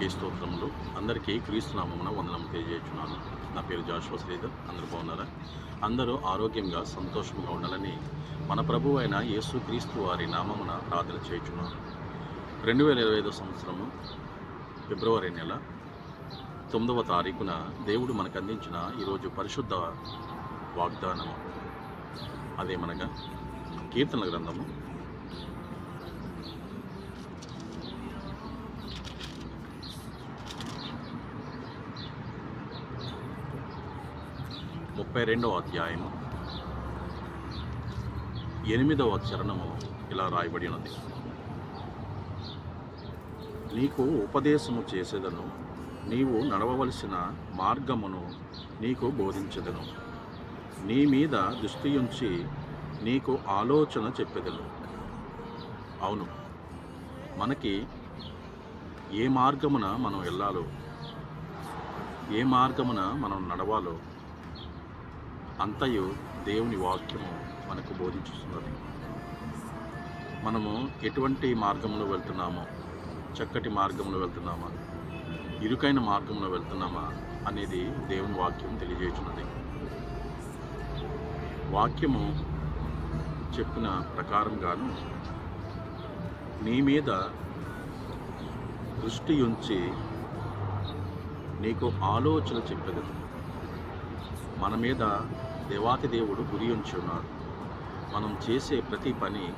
దేవునికి స్తోత్రములు. అందరికీ క్రీస్తునామమున వందనం తెలియజేస్తున్నాను నా పేరు జాషువ శ్రీధర్. అందరూ బాగున్నారా? అందరూ ఆరోగ్యంగా సంతోషంగా ఉండాలని మన ప్రభు అయిన యేసు క్రీస్తు వారి నామమున ప్రార్థన చేయుచున్నాను. రెండు వేల ఇరవై ఐదో సంవత్సరము ఫిబ్రవరి నెల తొమ్మిదవ తారీఖున దేవుడు మనకు అందించిన ఈరోజు పరిశుద్ధ వాగ్దానము. అదేమనగా కీర్తన గ్రంథము. ముప్పై రెండవ అధ్యాయము. ఎనిమిదవ చరణము ఇలా రాయబడి ఉన్నది నీకు ఉపదేశము చేసేదను నీవు నడవవలసిన మార్గమును నీకు బోధించదను. నీ మీద దృష్టి ఉంచి నీకు ఆలోచన చెప్పేదను. అవును మనకి ఏ మార్గమున మనం వెళ్ళాలో ఏ మార్గమున మనం నడవాలో అంతయు దేవుని వాక్యము మనకు బోధించుతున్నది మనము ఎటువంటి మార్గంలో వెళ్తున్నామో చక్కటి మార్గంలో వెళ్తున్నామా ఇరుకైన మార్గంలో వెళ్తున్నామా అనేది దేవుని వాక్యం తెలియజేస్తున్నది వాక్యము చెప్పిన ప్రకారంగాను నీ మీద దృష్టి ఉంచి నీకు ఆలోచన చెప్పేది మన మీద దేవాతి దేవుడు గురి ఉంచున్నాడు. మనం చేసే ప్రతి పని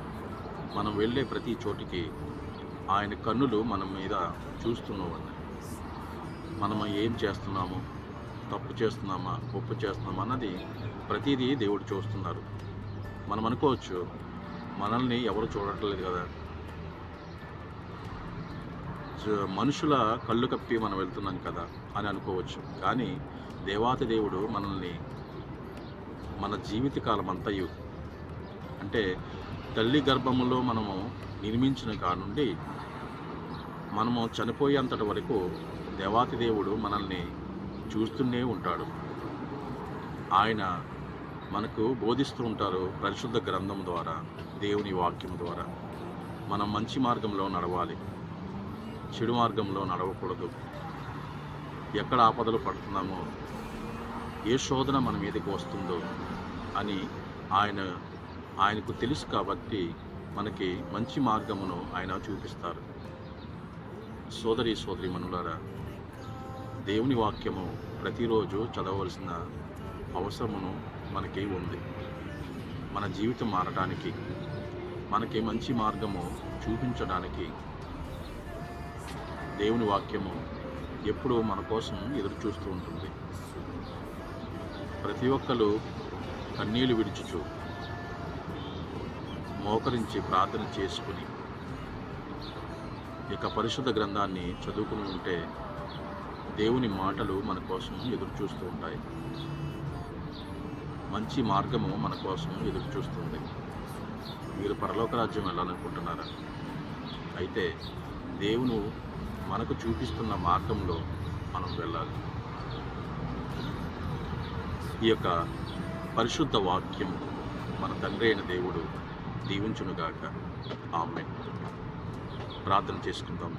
మనం వెళ్ళే ప్రతి చోటికి ఆయన కన్నులు మన మీద చూస్తున్నామని మనం ఏం చేస్తున్నాము? తప్పు చేస్తున్నామా? ఒప్పు చేస్తున్నామా? అన్నది ప్రతిదీ దేవుడు చూస్తున్నారు. మనం అనుకోవచ్చు మనల్ని ఎవరు చూడట్లేదు కదా. మనుషుల కళ్ళు కప్పి మనం వెళ్తున్నాం కదా అని అనుకోవచ్చు. కానీ దేవాతి దేవుడు మనల్ని మన జీవితకాలం అంతయు. అంటే తల్లి గర్భములో మనము నిర్మించిన కానుండి మనము చనిపోయేంతటి వరకు దేవాతి దేవుడు మనల్ని చూస్తూనే ఉంటాడు. ఆయన మనకు బోధిస్తూ ఉంటారు పరిశుద్ధ గ్రంథం ద్వారా దేవుని వాక్యం ద్వారా. మనం మంచి మార్గంలో నడవాలి. చెడు మార్గంలో నడవకూడదు. ఎక్కడ ఆపదలు పడుతున్నామో ఏ శోధన మన మీదకి వస్తుందో అని ఆయన ఆయనకు తెలుసు కాబట్టి మనకి మంచి మార్గమును ఆయన చూపిస్తారు. సోదరి సోదరి మనులారా దేవుని వాక్యము ప్రతిరోజు చదవవలసిన అవసరమును మనకి ఉంది. మన జీవితం మారడానికి మనకి మంచి మార్గము చూపించడానికి దేవుని వాక్యము ఎప్పుడూ మన కోసం ఎదురు చూస్తూ ఉంటుంది. ప్రతి ఒక్కరు కన్నీళ్ళు విడిచుచు. మోకరించి ప్రార్థన చేసుకుని. ఇక పరిశుద్ధ గ్రంథాన్ని చదువుకుని ఉంటే దేవుని మాటలు మన కోసం ఎదురు చూస్తూ ఉంటాయి. మంచి మార్గము మన కోసం ఎదురు చూస్తుంది మీరు పరలోక రాజ్యం వెళ్ళాలనుకుంటున్నారా? అయితే దేవును మనకు చూపిస్తున్న మార్గంలో మనం వెళ్ళాలి. ఈ యొక్క పరిశుద్ధ వాక్యం మన తండ్రి అయిన దేవుడు దీవించునుగాక. ఆమె ప్రార్థన చేసుకుందాం.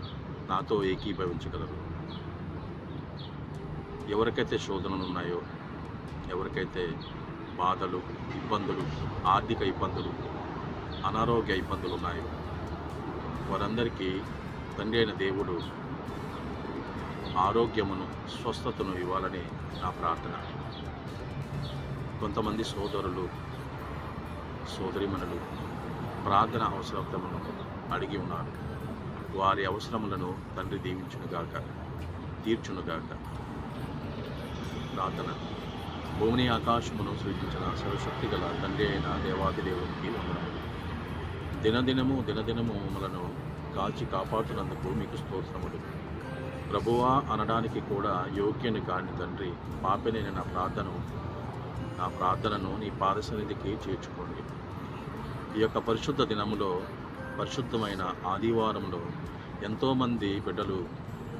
నాతో ఏకీభవించగలరు. ఎవరికైతే శోధనలు ఉన్నాయో ఎవరికైతే బాధలు ఇబ్బందులు ఆర్థిక ఇబ్బందులు అనారోగ్య ఇబ్బందులు ఉన్నాయో వారందరికీ తండ్రి అయిన దేవుడు ఆరోగ్యమును స్వస్థతను ఇవ్వాలని నా ప్రార్థన. కొంతమంది సోదరులు సోదరిమణులు ప్రార్థన అవసరతలను అడిగి ఉన్నారు. వారి అవసరములను తండ్రి దీవించునుగాక తీర్చునుగాక ప్రార్థన. భూమిని ఆకాశమును సృజించిన సర్వశక్తి గల తండ్రి అయిన దేవాది దేవునికి దినదినము దినదినము మమ్మలను కాచి కాపాడుతున్నందుకు మీకు స్తోత్రములు. ప్రభువా అనడానికి కూడా యోగ్యని కాని తండ్రి పాపినైన నా ప్రార్థన నా ప్రార్థనను నీ పాదసన్నిధికి చేర్చుకోండి. ఈ యొక్క పరిశుద్ధ దినములో పరిశుద్ధమైన ఆదివారంలో ఎంతోమంది బిడ్డలు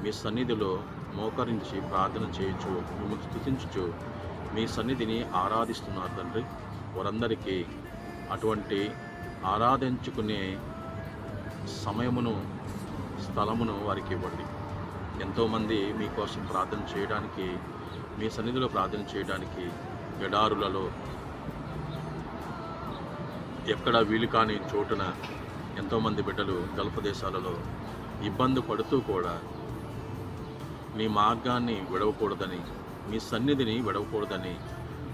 మీ సన్నిధిలో మోకరించి ప్రార్థన చేయొచ్చు మిమ్మల్ని స్థుతించు మీ సన్నిధిని ఆరాధిస్తున్నారు తండ్రి. వారందరికీ అటువంటి ఆరాధించుకునే సమయమును స్థలమును వారికి ఇవ్వండి. ఎంతోమంది మీకోసం ప్రార్థన చేయడానికి మీ సన్నిధిలో ప్రార్థన చేయడానికి ఎడారులలో ఎక్కడ వీలు కాని చోటున ఎంతోమంది బిడ్డలు గల్ఫ్ దేశాలలో ఇబ్బంది పడుతూ కూడా మీ మార్గాన్ని విడవకూడదని మీ సన్నిధిని విడవకూడదని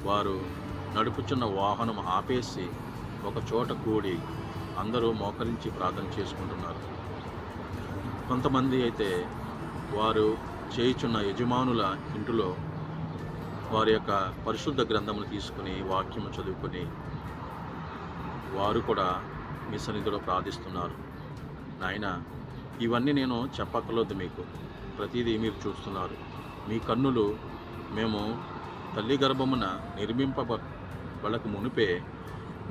వారు నడుపుచున్న వాహనం ఆపేసి ఒక చోట కూడి అందరూ మోకరించి ప్రార్థన చేసుకుంటున్నారు. కొంతమంది అయితే వారు చేయుచున్న యజమానుల ఇంటిలో వారి యొక్క పరిశుద్ధ గ్రంథమును తీసుకుని వాక్యము చదువుకొని వారు కూడా మీ సన్నిధిలో ప్రార్థిస్తున్నారు. నాయన ఇవన్నీ నేను చెప్పక్కర్లేదు మీకు. ప్రతిదీ మీరు చూస్తున్నారు. మీ కన్నులు మేము తల్లి గర్భమున నిర్మింపబడక మునిపే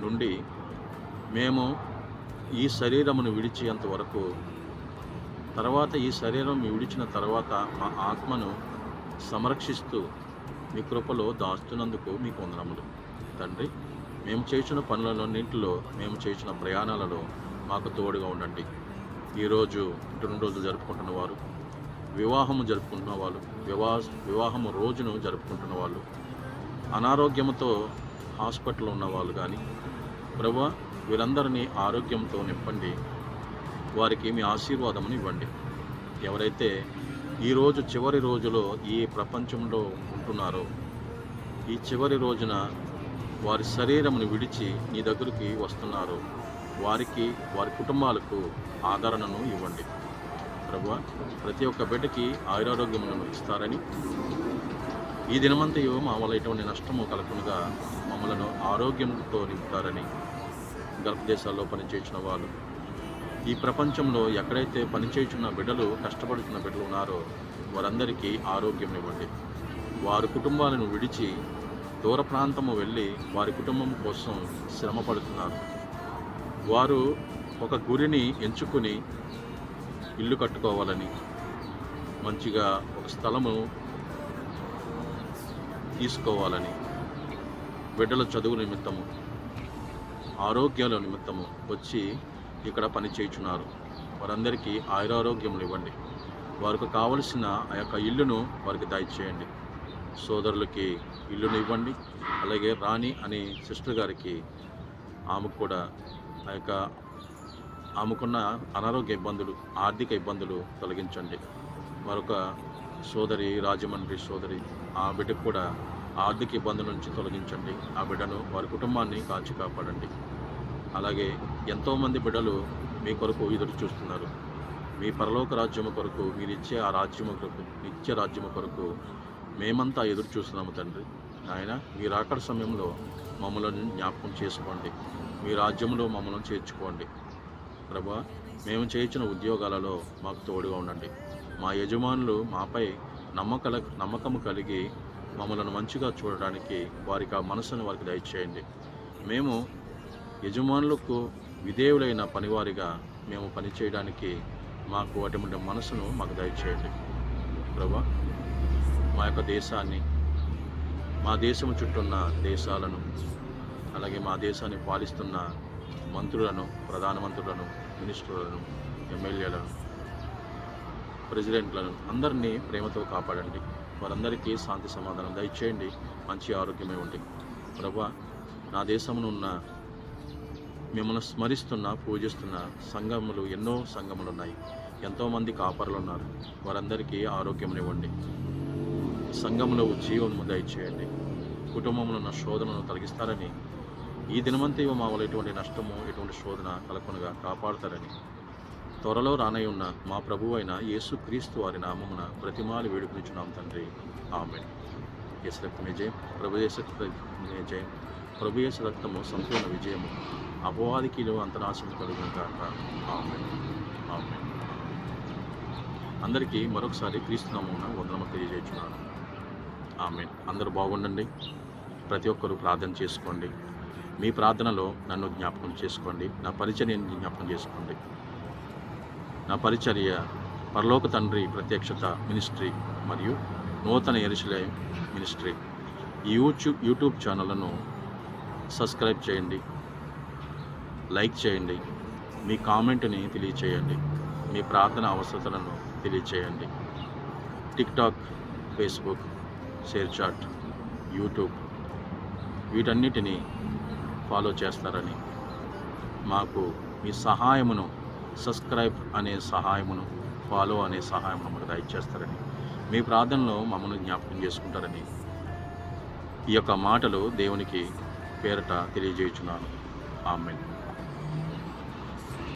నుండి మేము ఈ శరీరమును విడిచేంత వరకు తర్వాత ఈ శరీరం విడిచిన తర్వాత మా ఆత్మను సంరక్షిస్తూ మీ కృపలో దాస్తున్నందుకు మీకు వందనములు తండ్రి మేము చేసిన పనులన్నింటిలో మేము చేసిన ప్రయాణాలలో మాకు తోడుగా ఉండండి. ఈరోజు రెండు రోజులు జరుపుకుంటున్న వారు వివాహము జరుపుకుంటున్న వాళ్ళు వివాహ వివాహము రోజును జరుపుకుంటున్న వాళ్ళు అనారోగ్యంతో హాస్పిటల్లో ఉన్న వాళ్ళు కానీ ప్రభా వీరందరినీ ఆరోగ్యంతో నింపండి. వారికి మీ ఆశీర్వాదమును ఇవ్వండి. ఎవరైతే ఈరోజు చివరి రోజులో ఈ ప్రపంచంలో ఉంటున్నారో. ఈ చివరి రోజున వారి శరీరమును విడిచి నీ దగ్గరికి వస్తున్నారు. వారికి వారి కుటుంబాలకు ఆదరణను ఇవ్వండి. ప్రభు ప్రతి ఒక్క బిడ్డకి ఆయురారోగ్యములను ఇస్తారని. ఈ దినమంతయు మా వల్ల ఎటువంటి నష్టము కలగకుండా మమ్మలను ఆరోగ్యంతో నింపుతారని గల్ఫ్ దేశాల్లో పనిచేసిన వాళ్ళు ఈ ప్రపంచంలో ఎక్కడైతే పనిచేస్తున్న బిడ్డలు కష్టపడుతున్న బిడ్డలు ఉన్నారో వారందరికీ ఆరోగ్యం ఇవ్వండి. వారి కుటుంబాలను విడిచి దూర ప్రాంతము వెళ్ళి వారి కుటుంబం కోసం శ్రమ పడుతున్నారు. వారు ఒక గురిని ఎంచుకుని ఇల్లు కట్టుకోవాలని మంచిగా ఒక స్థలము తీసుకోవాలని బిడ్డల చదువు నిమిత్తము ఆరోగ్యాల నిమిత్తము వచ్చి ఇక్కడ పని చేయుచున్నారు. వారందరికీ ఆయురారోగ్యములు ఇవ్వండి. వారికి కావలసిన ఆ యొక్క ఇల్లును వారికి దయచేయండి. సోదరులకి ఇల్లును ఇవ్వండి. అలాగే రాణి అనే సిస్టర్ గారికి ఆమెకు కూడా ఆ యొక్క ఆమెకున్న అనారోగ్య ఇబ్బందులు ఆర్థిక ఇబ్బందులు తొలగించండి. మరొక సోదరి రాజమండ్రి సోదరి ఆ బిడ్డకు కూడా ఆర్థిక ఇబ్బందుల నుంచి తొలగించండి. ఆ బిడ్డను వారి కుటుంబాన్ని కాచి కాపాడండి. అలాగే ఎంతోమంది బిడ్డలు మీ కొరకు ఎదురు చూస్తున్నారు. మీ పరలోక రాజ్యము కొరకు మీరు ఇచ్చే ఆ రాజ్యము కొరకు నిత్య రాజ్యము కొరకు మేమంతా ఎదురు చూస్తున్నాము తండ్రి. ఆయన మీరు అక్కడ సమయంలో మమ్మల్ని జ్ఞాపకం చేసుకోండి. మీ రాజ్యంలో మమ్మల్ని చేర్చుకోండి. ప్రభా మేము చేయించిన ఉద్యోగాలలో మాకు తోడుగా ఉండండి. మా యజమానులు మాపై నమ్మకల నమ్మకము కలిగి మమ్మల్ని మంచిగా చూడడానికి వారికి ఆ మనసును వారికి దయచేయండి. మేము యజమానులకు విధేయులైన పనివారిగా మేము పనిచేయడానికి మాకు అటువంటి మనసును మాకు దయచేయండి. ప్రభా మా యొక్క దేశాన్ని మా దేశం చుట్టూన్న దేశాలను అలాగే మా దేశాన్ని పాలిస్తున్న మంత్రులను ప్రధానమంత్రులను మినిస్టర్లను ఎమ్మెల్యేలను ప్రెసిడెంట్లను అందరినీ ప్రేమతో కాపాడండి. వారందరికీ శాంతి సమాధానం దయచేయండి. మంచి ఆరోగ్యమే ఉండి. ప్రభా నా దేశంలో ఉన్న మిమ్మల్ని స్మరిస్తున్న పూజిస్తున్న సంఘములు ఎన్నో సంఘములు ఉన్నాయి ఎంతోమంది కాపరులు ఉన్నారు వారందరికీ ఆరోగ్యమునివ్వండి. సంఘంలో జీవనము దయచేయండి. కుటుంబంలో ఉన్న శోధనను తొలగిస్తారని ఈ దినమంతా మా వల్ల ఎటువంటి నష్టము ఎటువంటి శోధన కలగకుండా కాపాడుతారని. త్వరలో రానై ఉన్న మా ప్రభు అయిన యేసు క్రీస్తు వారి నామమున ప్రతిమాలు వేడుకునిచున్నాం తండ్రి. ఆమె యేసు రక్తమే జయం. ప్రభు యేసు రక్తమే జయం. ప్రభు యేసు రక్తము సంపూర్ణ విజయము. అపవాదికి అంతనాశం కలుగును కాక ఆమె ఆమె అందరికీ మరొకసారి క్రీస్తునామూన వందనము తెలియజేస్తున్నాను. ఆమె అందరూ బాగుండండి. ప్రతి ఒక్కరూ ప్రార్థన చేసుకోండి. మీ ప్రార్థనలో నన్ను జ్ఞాపకం చేసుకోండి. నా పరిచర్యని జ్ఞాపకం చేసుకోండి. నా పరిచర్య పరలోక తండ్రి ప్రత్యక్షత మినిస్ట్రీ మరియు నూతన ఎరుసలే మినిస్ట్రీ. ఈ యూట్యూబ్ యూట్యూబ్ ఛానళ్ళను సబ్స్క్రైబ్ చేయండి. లైక్ చేయండి. మీ కామెంట్ని తెలియచేయండి. మీ ప్రార్థన అవసరతలను తెలియచేయండి. TikTok Facebook ShareChat YouTube వీటన్నిటిని ఫాలో చేస్తారని మాకు మీ సహాయమును సబ్స్క్రైబ్ అనే సహాయమును ఫాలో అనే సహాయమును మాకు దయచేస్తారని మీ ప్రార్థనలో మమ్మల్ని జ్ఞాపకం చేసుకుంటారని ఈ యొక్క మాటలు దేవునికి పేరట తెలియజేయుచున్నాను. ఆమెన్.